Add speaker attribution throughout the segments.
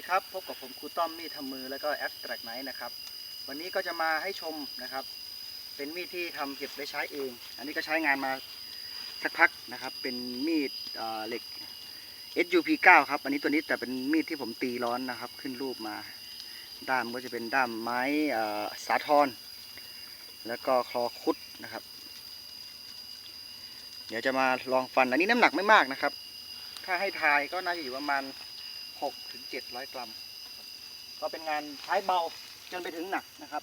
Speaker 1: ดีครับ พบกับผมครูต้อมมีดทำมือแล้วก็แอสแตรกไนท์นะครับ วันนี้ก็จะมาให้ชมนะครับ เป็นมีดที่ทำเก็บไว้ใช้เอง อันนี้ก็ใช้งานมาสักพักนะครับ เป็นมีดเเหล็ก SUP 9 ครับ อันนี้ตัวนี้แต่เป็นมีดที่ผมตีร้อนนะครับ ขึ้นรูปมา ด้ามก็จะเป็นด้ามไม้สาทรแล้วก็คลอคุดนะครับ เดี๋ยวจะมาลองฟัน อันนี้น้ำหนักไม่มากนะครับ ถ้าให้ทายก็น่าจะอยู่ประมาณ 6ถึง700 กรัม ก็เป็นงานใช้เบาจนไปถึงหนักนะครับ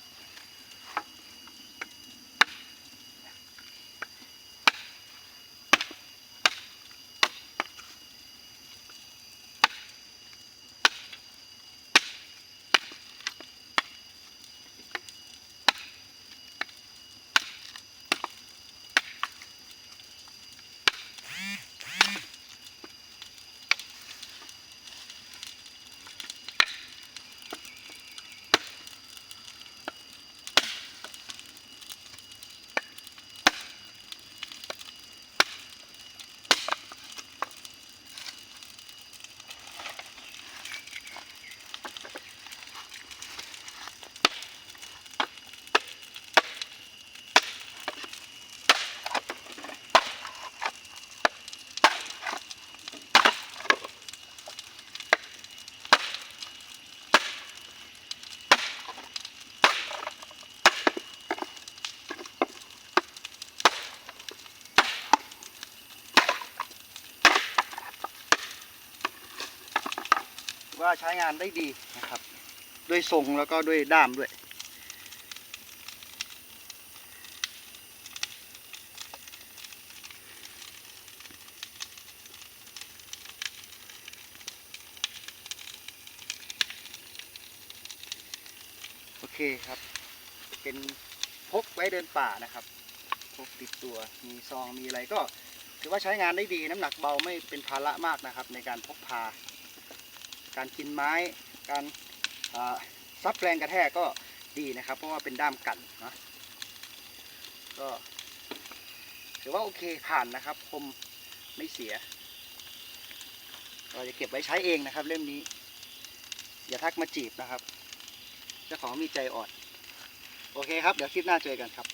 Speaker 1: ว่าใช้งานได้ดีนะครับ ด้วยทรงแล้วก็ด้วยด้ามด้วย โอเคครับ เป็นพกไว้เดินป่านะครับ พกติดตัว มีซองมีอะไรก็ ถือว่าใช้งานได้ดีน้ำหนักเบาไม่เป็นภาระมากนะครับ ในการพกพา การกินไม้ การซับแรงกระแทกก็ดีนะครับ เพราะว่าเป็นด้ามกันนะก็ถือว่าโอเคผ่านนะครับ คมไม่เสีย เราจะเก็บไว้ใช้เองนะครับ เล่มนี้ อย่าทักมาจีบนะครับ เจ้าของมีใจอ่อน โอเคครับ เดี๋ยวคลิปหน้าเจอกันครับ